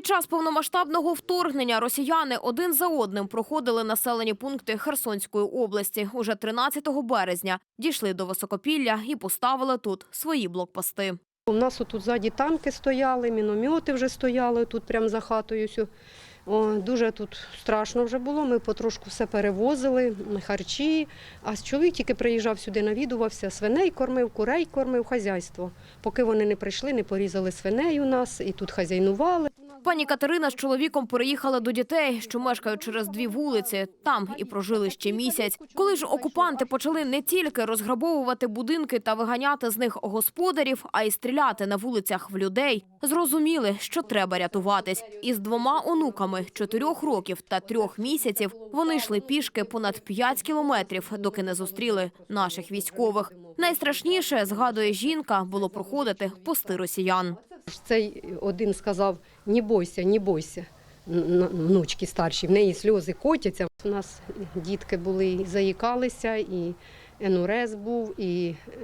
Під час повномасштабного вторгнення росіяни один за одним проходили населені пункти Херсонської області. Уже 13 березня дійшли до Високопілля і поставили тут свої блокпости. У нас тут ззаді танки стояли, міномети вже стояли тут прямо за хатою. О, дуже тут страшно вже було. Ми потрошку все перевозили, харчі. А чоловік тільки приїжджав сюди, навідувався, свиней кормив, курей кормив, хазяйство. Поки вони не прийшли, не порізали свиней у нас і тут хазяйнували. Пані Катерина з чоловіком переїхали до дітей, що мешкають через дві вулиці. Там і прожили ще місяць. Коли ж окупанти почали не тільки розграбовувати будинки та виганяти з них господарів, а й стріляти на вулицях в людей, зрозуміли, що треба рятуватись. Із двома онуками чотирьох років та трьох місяців вони йшли пішки понад п'ять кілометрів, доки не зустріли наших військових. Найстрашніше, згадує жінка, було проходити пости росіян. Цей один сказав: не бойся, не бойся. Внучки старші, в неї сльози котяться. У нас дітки були, і заїкалися, і енурез був, і е,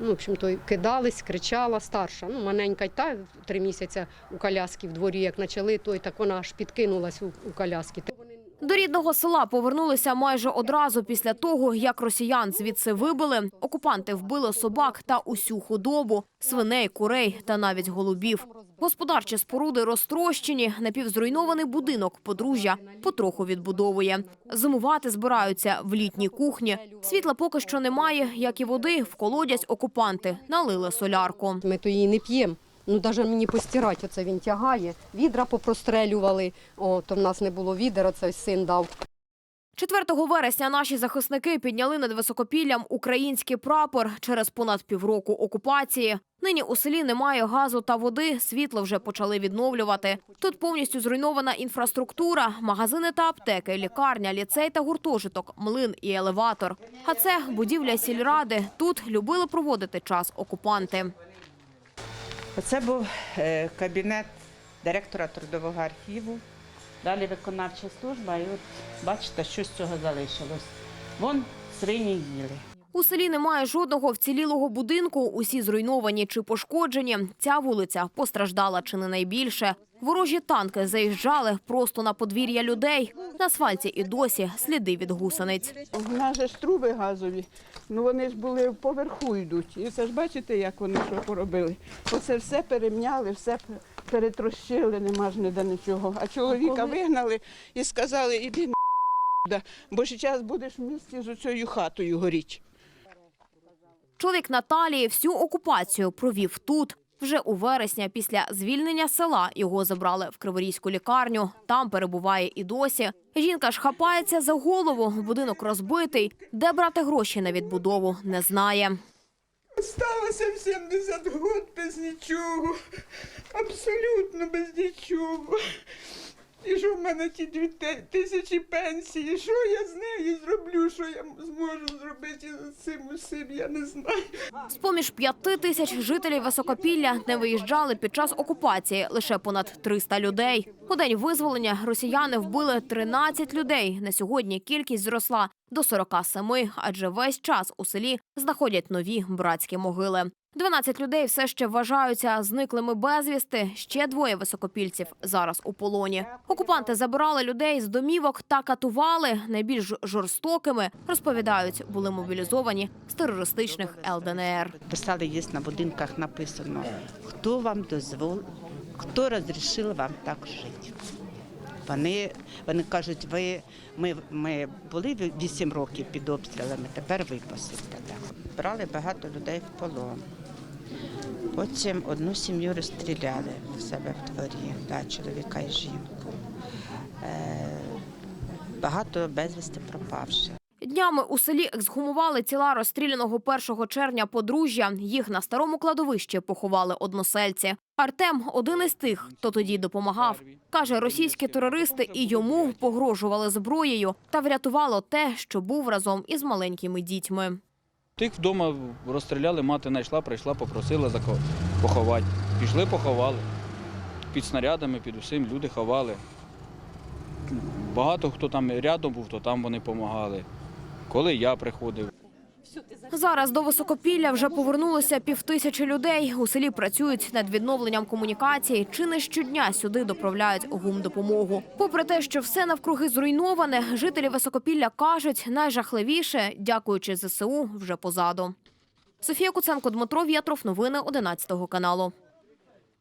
ну, в общем, то кидались, кричала старша. Ну, й та три місяці у коляски в дворі, як почали, той так вона аж підкинулась у коляски. До рідного села повернулися майже одразу після того, як росіян звідси вибили. Окупанти вбили собак та усю худобу, свиней, курей та навіть голубів. Господарчі споруди розтрощені, напівзруйнований будинок подружжя потроху відбудовує. Зимувати збираються в літній кухні. Світла поки що немає, як і води. В колодязь окупанти налили солярку. Ми то її не п'ємо. Ну, навіть мені постирати, оце він тягає. Відра попрострелювали, о, то в нас не було відер, оце син дав. 4 вересня наші захисники підняли над високопіллям український прапор через понад півроку окупації. Нині у селі немає газу та води, світло вже почали відновлювати. Тут повністю зруйнована інфраструктура, магазини та аптеки, лікарня, ліцей та гуртожиток, млин і елеватор. А це будівля сільради. Тут любили проводити час окупанти. Оце був е, кабінет директора трудового архіву. Далі виконавча служба, і от бачите, що з цього залишилось. Вон свині їли. У селі немає жодного вцілілого будинку. Усі зруйновані чи пошкоджені. Ця вулиця постраждала чи не найбільше. Ворожі танки заїжджали просто на подвір'я людей. На асфальті і досі сліди від гусениць. У нас же ж труби газові, ну вони ж були поверху йдуть. І це ж бачите, як вони що поробили. Оце все перемняли, все перетрощили, нема ж ніде нічого. А чоловіка вигнали і сказали, іди на бо зараз будеш в місті з цією хатою горіти. Чоловік Наталії всю окупацію провів тут. Вже у вересня після звільнення села його забрали в Криворізьку лікарню. Там перебуває і досі. Жінка ж хапається за голову. Будинок розбитий. Де брати гроші на відбудову, не знає. Сталося в 70 років без нічого, абсолютно без нічого. Мене ті дві тисячі пенсії, що я з нею зроблю, що я зможу зробити з цим усім, я не знаю. З-поміж п'яти тисяч жителів Високопілля не виїжджали під час окупації лише понад 300 людей. У день визволення росіяни вбили 13 людей. На сьогодні кількість зросла до 47, адже весь час у селі знаходять нові братські могили. 12 людей все ще вважаються зниклими безвісти. Ще двоє високопільців зараз у полоні. Окупанти забирали людей з домівок та катували. Найбільш жорстокими розповідають, були мобілізовані з терористичних ЛДНР. Писали, є на будинках написано, хто вам дозволив, хто розрішив вам так жити. Вони, вони кажуть, ви, ми, ми були 8 років під обстрілами, тепер ви посидите. Брали багато людей в полон. Потім одну сім'ю розстріляли в себе в дворі, да, чоловіка і жінку. Е, багато безвісти пропавших. Днями у селі ексгумували тіла розстріляного 1 червня подружжя. Їх на старому кладовищі поховали односельці. Артем один із тих, хто тоді допомагав. Каже, російські терористи і йому погрожували зброєю та врятувало те, що був разом із маленькими дітьми. Тих вдома розстріляли, мати знайшла, прийшла, попросила поховати. Пішли, поховали. Під снарядами, під усім люди ховали. Багато хто там рядом був, то там вони допомагали. Коли я приходив. Зараз до Високопілля вже повернулося півтисячі людей. У селі працюють над відновленням комунікацій. Чи не щодня сюди доправляють гумдопомогу. Попри те, що все навкруги зруйноване, жителі Високопілля кажуть, найжахливіше, дякуючи ЗСУ, вже позаду. Софія Куценко, Дмитро В'ятров. Новини 11 каналу.